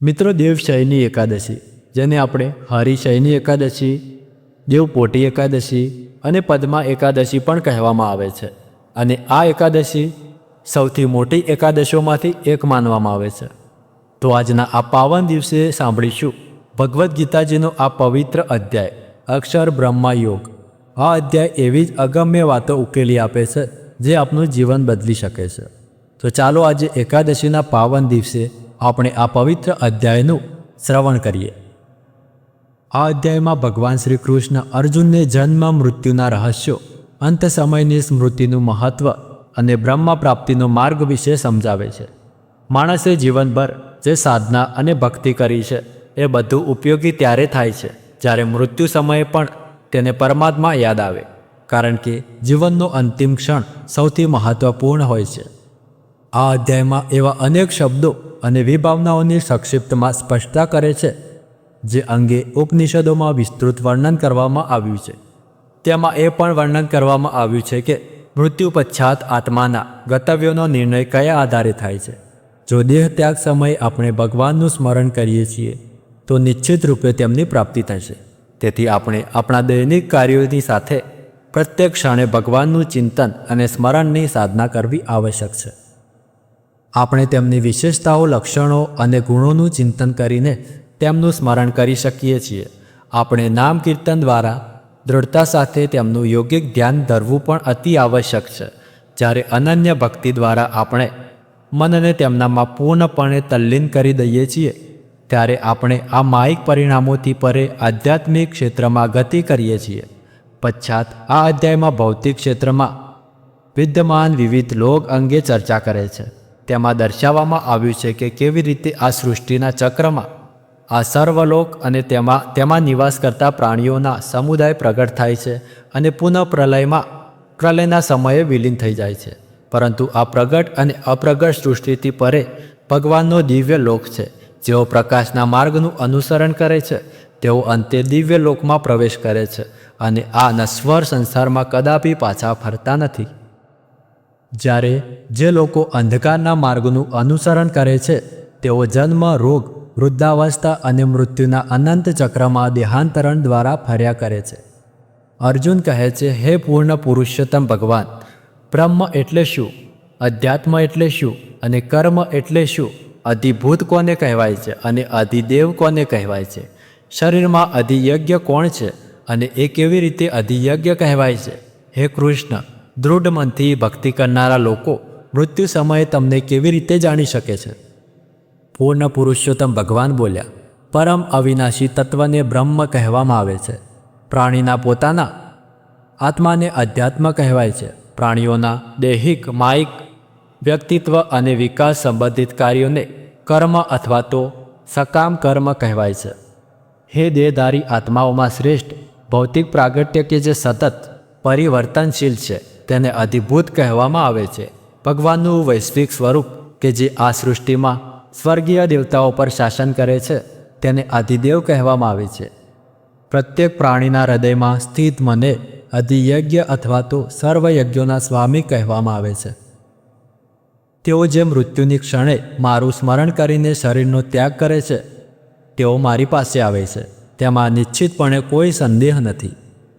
મિત્રો દેવશયની એકાદશી, જેને આપણે હરિશયની એકાદશી દેવપોટી એકાદશી અને પદ્મા એકાદશી પણ કહેવામાં આવે છે. અને આ એકાદશી સૌથી મોટી એકાદશીઓમાંથી એક માનવામાં આવે છે. તો આજના આ પાવન દિવસે સાંભળીશું ભગવદ્ ગીતાજીનો આ પવિત્ર અધ્યાય, અક્ષર બ્રહ્મા યોગ. આ અધ્યાય એવી જ અગમ્ય વાતો ઉકેલી આપે છે, જે આપનું જીવન બદલી શકે છે. તો ચાલો આજે એકાદશીના પાવન દિવસે આપણે આ પવિત્ર અધ્યાયનું શ્રવણ કરીએ. આ અધ્યાયમાં ભગવાન શ્રી કૃષ્ણ અર્જુનને જન્મ મૃત્યુના રહસ્યો, અંત સમયની સ્મૃતિનું મહત્ત્વ અને બ્રહ્મ પ્રાપ્તિનો માર્ગ વિશે સમજાવે છે. માણસે જીવનભર જે સાધના અને ભક્તિ કરી છે, એ બધું ઉપયોગી ત્યારે થાય છે, જ્યારે મૃત્યુ સમયે પણ તેને પરમાત્મા યાદ આવે, કારણ કે જીવનનો અંતિમ ક્ષણ સૌથી મહત્ત્વપૂર્ણ હોય છે. આ અધ્યાયમાં એવા અનેક શબ્દો અને વિભાવનાઓની સંક્ષિપ્તમાં સ્પષ્ટતા કરે છે, જે અંગે ઉપનિષદોમાં વિસ્તૃત વર્ણન કરવામાં આવ્યું છે. તેમાં એ પણ વર્ણન કરવામાં આવ્યું છે કે મૃત્યુ પશ્ચાત આત્માના ગતવ્યોનો નિર્ણય કયા આધારે થાય છે? જો દેહ ત્યાગ સમયે આપણે ભગવાનનું સ્મરણ કરીએ છીએ, તો નિશ્ચિત રૂપે તેમની પ્રાપ્તિ થશે. તેથી આપણે આપણા દૈનિક કાર્યોની સાથે પ્રત્યેક ક્ષણે ભગવાનનું ચિંતન અને સ્મરણની સાધના કરવી આવશ્યક છે. આપણે તેમની વિશેષતાઓ, લક્ષણો અને ગુણોનું ચિંતન કરીને તેમનું સ્મરણ કરી શકીએ છીએ. આપણે નામ કીર્તન દ્વારા દૃઢતા સાથે તેમનું યોગિક ધ્યાન ધરવું પણ અતિ આવશ્યક છે. જ્યારે અનન્ય ભક્તિ દ્વારા આપણે મનને તેમનામાં પૂર્ણપણે તલ્લીન કરી દઈએ છીએ, ત્યારે આપણે આ માયિક પરિણામોથી પરે આધ્યાત્મિક ક્ષેત્રમાં ગતિ કરીએ છીએ. પશ્ચાત આ અધ્યાયમાં ભૌતિક ક્ષેત્રમાં વિદ્યમાન વિવિધ લોક અંગે ચર્ચા કરે છે. તેમાં દર્શાવવામાં આવ્યું છે કે કેવી રીતે આ સૃષ્ટિના ચક્રમાં આ સર્વલોક અને તેમાં તેમાં નિવાસ કરતા પ્રાણીઓના સમુદાય પ્રગટ થાય છે અને પુનઃ પ્રલયમાં પ્રલયના સમયે વિલીન થઈ જાય છે. પરંતુ આ પ્રગટ અને અપ્રગટ સૃષ્ટિથી પરે ભગવાનનો દિવ્ય લોક છે. જેઓ પ્રકાશના માર્ગનું અનુસરણ કરે છે, તેઓ અંતે દિવ્ય લોકમાં પ્રવેશ કરે છે અને આ નશ્વર સંસારમાં કદાપી પાછા ફરતા નથી. જ્યારે જે લોકો અંધકારના માર્ગનું અનુસરણ કરે છે, તેઓ જન્મ, રોગ, વૃદ્ધાવસ્થા અને મૃત્યુના અનંત ચક્રમાં દેહાંતરણ દ્વારા ફર્યા કરે છે. અર્જુન કહે છે, હે પૂર્ણ પુરુષોત્તમ ભગવાન, બ્રહ્મ એટલે શું, અધ્યાત્મ એટલે શું અને કર્મ એટલે શું? અધિભૂત કોને કહેવાય છે અને અધિદેવ કોને કહેવાય છે? શરીરમાં અધિયજ્ઞ કોણ છે અને એ કેવી રીતે અધિયજ્ઞ કહેવાય છે? હે કૃષ્ણ દૃઢ મનથી ભક્તિ કરનારા લોકો મૃત્યુ સમયે તમને કેવી રીતે જાણી શકે છે? પૂર્ણ પુરુષોત્તમ ભગવાન બોલ્યા, પરમ અવિનાશી તત્વને બ્રહ્મ કહેવામાં આવે છે. પ્રાણીના પોતાના આત્માને અધ્યાત્મ કહેવાય છે. પ્રાણીઓના દૈહિક, માયિક, વ્યક્તિત્વ અને વિકાસ સંબંધિત કાર્યોને કર્મ અથવા તો સકામ કર્મ કહેવાય છે. હે દેહધારી આત્માઓમાં શ્રેષ્ઠ ભૌતિક પ્રાગટ્ય કે જે સતત પરિવર્તનશીલ છે? તેને અધિભૂત કહેવામાં આવે છે. ભગવાનનું વૈશ્વિક સ્વરૂપ કે જે આ સૃષ્ટિમાં સ્વર્ગીય દેવતાઓ પર શાસન કરે છે, તેને આદિદેવ કહેવામાં આવે છે. પ્રત્યેક પ્રાણીના હૃદયમાં સ્થિત મને અધિયજ્ઞ અથવા તો સર્વયજ્ઞોના સ્વામી કહેવામાં આવે છે. તેઓ જે મૃત્યુની ક્ષણે મારું સ્મરણ કરીને શરીરનો ત્યાગ કરે છે, તેઓ મારી પાસે આવે છે. તેમાં નિશ્ચિતપણે કોઈ સંદેહ નથી.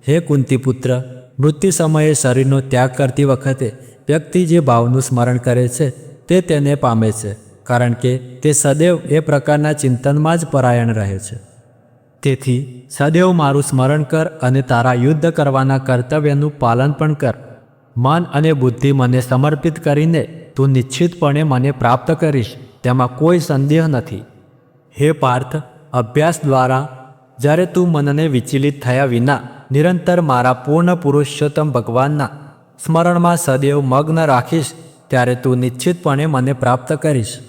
હે કુંતીપુત્ર મૃત્યુ સમયે શરીરનો ત્યાગ કરતી વખતે વ્યક્તિ જે ભાવનું સ્મરણ કરે છે, તે તેને પામે છે, કારણ કે તે સદૈવ એ પ્રકારના ચિંતનમાં જ પરાયણ રહે છે. તેથી, સદૈવ મારું સ્મરણ કર અને તારા યુદ્ધ કરવાના કર્તવ્યનું પાલન પણ કર. મન અને બુદ્ધિ મને સમર્પિત કરીને તું નિશ્ચિતપણે મને પ્રાપ્ત કરીશ, તેમાં કોઈ સંદેહ નથી. હે પાર્થ, અભ્યાસ દ્વારા જ્યારે તું મનને વિચલિત થયા વિના નિરંતર મારા પૂર્ણ પુરુષોત્તમ ભગવાનના સ્મરણમાં સદૈવ મગ્ન રાખીશ, ત્યારે તું નિશ્ચિતપણે મને પ્રાપ્ત કરીશ.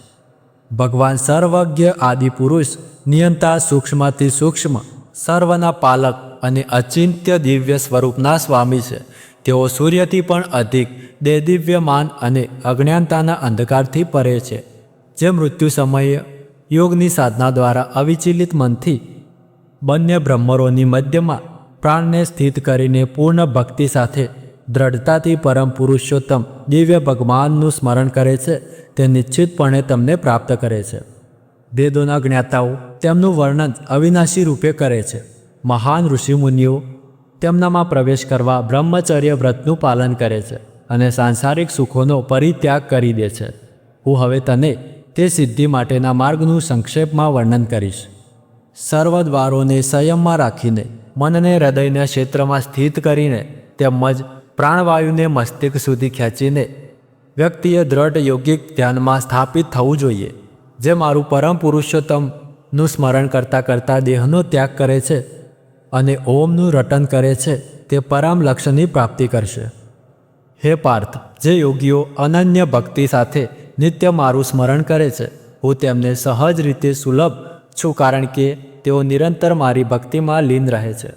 ભગવાન સર્વજ્ઞ આદિ પુરુષ, નિયંતા સૂક્ષ્મથી સૂક્ષ્મ, સર્વના પાલક અને અચિંત્ય દિવ્ય સ્વરૂપના સ્વામી છે. તેઓ સૂર્યથી પણ અધિક, દેદિવ્યમાન અને અજ્ઞાનતાના અંધકારથી પરે છે. જે મૃત્યુ સમયે યોગની સાધના દ્વારા અવિચલિત મનથી બંને બ્રહ્મરોની મધ્યમાં પ્રાણને સ્થિત કરીને પૂર્ણ ભક્તિ સાથે દ્રઢતાથી પરમ પુરુષોત્તમ દિવ્ય ભગવાનનું સ્મરણ કરે છે, તે નિશ્ચિતપણે તમને પ્રાપ્ત કરે છે. વેદોના જ્ઞાતાઓ તેમનું વર્ણન અવિનાશી રૂપે કરે છે. મહાન ઋષિમુનિઓ તેમનામાં પ્રવેશ કરવા બ્રહ્મચર્ય વ્રતનું પાલન કરે છે અને સાંસારિક સુખોનો પરિત્યાગ કરી દે છે. હું હવે તને તે સિદ્ધિ માટેના માર્ગનું સંક્ષેપમાં વર્ણન કરીશ. સર્વ દ્વારોને સંયમમાં રાખીને, મનને હૃદયના ક્ષેત્રમાં સ્થિત કરીને, તેમજ પ્રાણવાયુને મસ્તિષ્ક સુધી ખેંચીને, વ્યક્તિએ દ્રઢ યોગિક ધ્યાનમાં સ્થાપિત થવું જોઈએ, જે મારું પરમ પુરુષોત્તમનું સ્મરણ કરતાં કરતાં દેહનો ત્યાગ કરે છે અને ઓમનું રટન કરે છે, તે પરમ લક્ષ્યની પ્રાપ્તિ કરશે. હે પાર્થ, જે યોગીઓ અનન્ય ભક્તિ સાથે નિત્ય મારું સ્મરણ કરે છે, હું તેમને સહજ રીતે સુલભ છું કારણ કે તેઓ નિરંતર મારી ભક્તિમાં લીન રહે છે.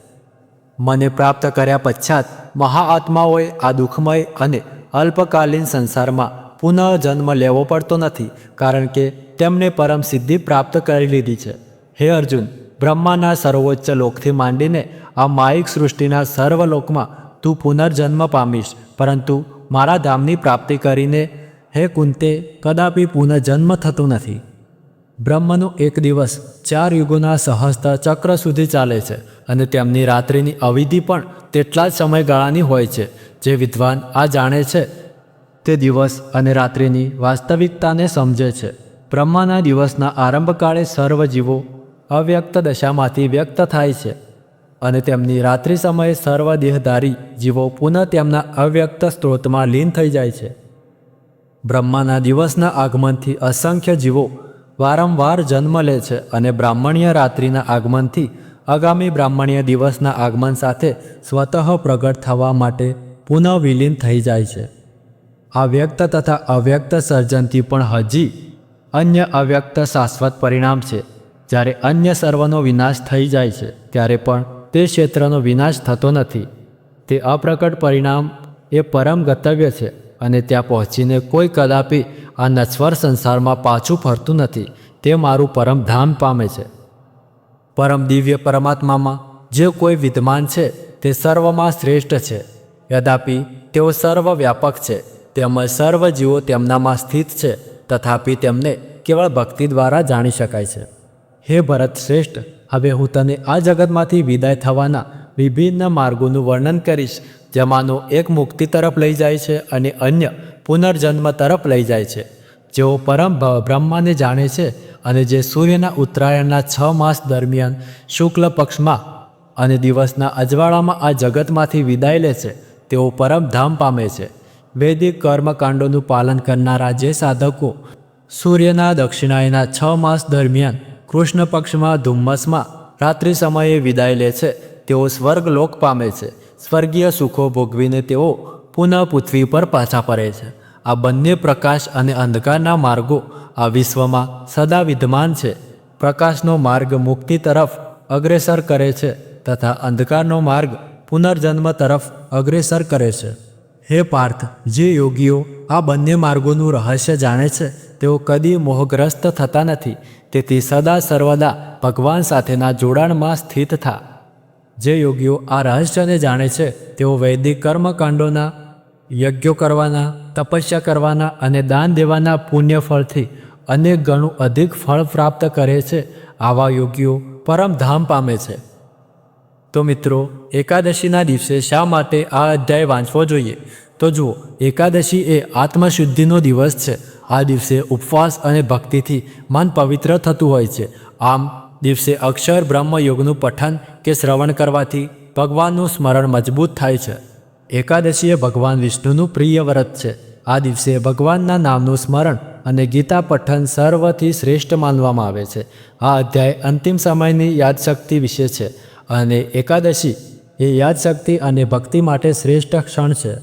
મને પ્રાપ્ત કર્યા પશ્ચાત મહાઆત્માઓએ આ દુઃખમય અને અલ્પકાલીન સંસારમાં પુનઃ જન્મ લેવો પડતો નથી કારણ કે તેમણે પરમ સિદ્ધિ પ્રાપ્ત કરી લીધી છે. હે અર્જુન, બ્રહ્માના સર્વોચ્ચ લોકથી માંડીને આ માયિક સૃષ્ટિના સર્વ લોકમાં તું પુનર્જન્મ પામીશ, પરંતુ મારા ધામની પ્રાપ્તિ કરીને, હે કુંતે, કદાપી પુનર્જન્મ થતું નથી. બ્રહ્મનો એક દિવસ ચાર યુગોના સહસ્ત્ર ચક્ર સુધી ચાલે છે અને તેમની રાત્રિની અવિધિ પણ તેટલા જ સમયગાળાની હોય છે. જે વિદ્વાન આ જાણે છે, તે દિવસ અને રાત્રિની વાસ્તવિકતાને સમજે છે. બ્રહ્માના દિવસના આરંભકાળે સર્વ જીવો અવ્યક્ત દશામાંથી વ્યક્ત થાય છે અને તેમની રાત્રિ સમયે સર્વ દેહધારી જીવો પુનઃ તેમના અવ્યક્ત સ્ત્રોતમાં લીન થઈ જાય છે. બ્રહ્માના દિવસના આગમનથી અસંખ્ય જીવો વારંવાર જન્મ લે છે અને બ્રાહ્મણીય રાત્રિના આગમનથી આગામી બ્રાહ્મણીય દિવસના આગમન સાથે સ્વતઃ પ્રગટ થવા માટે પુનઃ વિલીન થઈ જાય છે. આ વ્યક્ત તથા અવ્યક્ત સર્જનથી પણ હજી અન્ય અવ્યક્ત શાશ્વત પરિણામ છે. જ્યારે અન્ય સર્વનો વિનાશ થઈ જાય છે, ત્યારે પણ તે ક્ષેત્રનો વિનાશ થતો નથી. તે અપ્રકટ પરિણામ એ પરમ ગતવ્ય છે અને ત્યાં પહોંચીને કોઈ કદાપી આ નશ્વર સંસારમાં પાછું ફરતું નથી. તે મારું પરમ ધામ પામે છે. પરમ દિવ્ય પરમાત્મામાં જે કોઈ વિદ્યમાન છે, તે સર્વમાં શ્રેષ્ઠ છે. યદાપિ તેઓ સર્વવ્યાપક છે, તેમજ સર્વ જીવો તેમનામાં સ્થિત છે, તથાપિ તેમને કેવળ ભક્તિ દ્વારા જાણી શકાય છે. હે ભરત શ્રેષ્ઠ, હવે હું તને આ જગતમાંથી વિદાય થવાના વિભિન્ન માર્ગોનું વર્ણન કરીશ, જેમાંનો એક મુક્તિ તરફ લઈ જાય છે અને અન્ય પુનર્જન્મ તરફ લઈ જાય છે. જેઓ પરમ બ્રહ્માને જાણે છે અને જે સૂર્યના ઉત્તરાયણના છ માસ દરમિયાન શુક્લ પક્ષમાં અને દિવસના અજવાળામાં આ જગતમાંથી વિદાય લે છે, તેઓ પરમધામ પામે છે. વૈદિક કર્મકાંડોનું પાલન કરનારા જે સાધકો સૂર્યના દક્ષિણાયના છ માસ દરમિયાન કૃષ્ણ પક્ષમાં, ધુમ્મસમાં રાત્રિ સમયે વિદાય લે છે, તેઓ સ્વર્ગ લોક પામે છે. સ્વર્ગીય સુખો ભોગવીને તેઓ પુનઃ પૃથ્વી પર પાછા ફરે છે. આ બંને પ્રકાશ અને અંધકારના માર્ગો આ વિશ્વમાં સદા વિદ્યમાન છે. પ્રકાશનો માર્ગ મુક્તિ તરફ અગ્રેસર કરે છે તથા અંધકારનો માર્ગ પુનર્જન્મ તરફ અગ્રેસર કરે છે. હે પાર્થ, જે યોગીઓ આ બંને માર્ગોનું રહસ્ય જાણે છે, તેઓ કદી મોહગ્રસ્ત થતા નથી. તેથી સદા સર્વદા ભગવાન સાથેના જોડાણમાં સ્થિત થા. જે યોગીઓ આ રહસ્યને જાણે છે, તેઓ વૈદિક કર્મકાંડોના, યજ્ઞો કરવાના, તપસ્યા કરવાના અને દાન દેવાના પુણ્ય ફળથી અનેક ગણું અધિક ફળ પ્રાપ્ત કરે છે, આવા યોગીઓ પરમધામ પામે છે. તો મિત્રો, એકાદશીના દિવસે શા માટે આ અધ્યાય વાંચવો જોઈએ? તો જુઓ, એકાદશી એ આત્મશુદ્ધિનો દિવસ છે. આ દિવસે ઉપવાસ અને ભક્તિથી મન પવિત્ર થતું હોય છે. આમ દિવસે અક્ષર બ્રહ્મ યોગનું પઠન કે શ્રવણ કરવાથી ભગવાનનું સ્મરણ મજબૂત થાય છે. એકાદશીએ ભગવાન વિષ્ણુનું પ્રિય વ્રત છે. આ દિવસે ભગવાનના નામનું સ્મરણ અને ગીતા પઠન સર્વથી શ્રેષ્ઠ માનવામાં આવે છે. આ અધ્યાય અંતિમ સમયની યાદશક્તિ વિશે છે અને એકાદશી એ યાદશક્તિ અને ભક્તિ માટે શ્રેષ્ઠ ક્ષણ છે.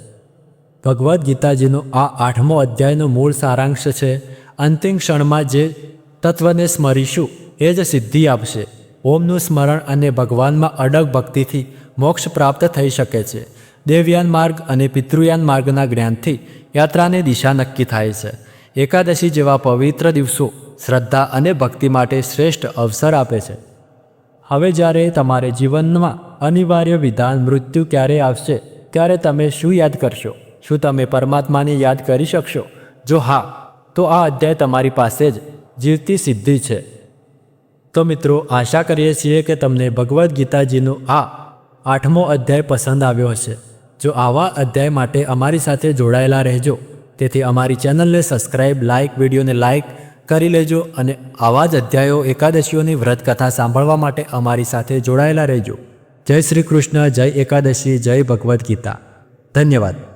ભગવદ્ ગીતાજીનો આ આઠમો અધ્યાયનો મૂળ સારાંશ છે. અંતિમ ક્ષણમાં જે તત્વને સ્મરીશું એ જ સિદ્ધિ આપશે. ઓમનું સ્મરણ અને ભગવાનમાં અડગ ભક્તિથી મોક્ષ પ્રાપ્ત થઈ શકે છે. દેવયાન માર્ગ અને પિતૃયાન માર્ગના જ્ઞાનથી યાત્રાની દિશા નક્કી થાય છે. એકાદશી જેવા પવિત્ર દિવસો શ્રદ્ધા અને ભક્તિ માટે શ્રેષ્ઠ અવસર આપે છે. હવે જ્યારે તમારે જીવનમાં અનિવાર્ય વિધાન મૃત્યુ ક્યારે આવશે, ત્યારે તમે શું યાદ કરશો? શું તમે પરમાત્માને યાદ કરી શકશો? જો હા, તો આ અધ્યાય તમારી પાસે જ જીવતી સિદ્ધિ છે. તો મિત્રો, આશા કરીએ છીએ કે તમને ભગવદ્ ગીતાજીનો આ આઠમો અધ્યાય પસંદ આવ્યો હશે. જો આવા અધ્યાય માટે અમારી સાથે જોડાયેલા રહેજો. તેથી અમારી ચેનલને સબસ્ક્રાઇબ, લાઇક, વિડીયોને લાઇક કરી લેજો અને આવા જ અધ્યાયો એકાદશીઓની વ્રત કથા સાંભળવા માટે અમારી સાથે જોડાયેલા રહેજો. જય શ્રી કૃષ્ણ, જય એકાદશી, જય ભગવદ્ ગીતા. ધન્યવાદ.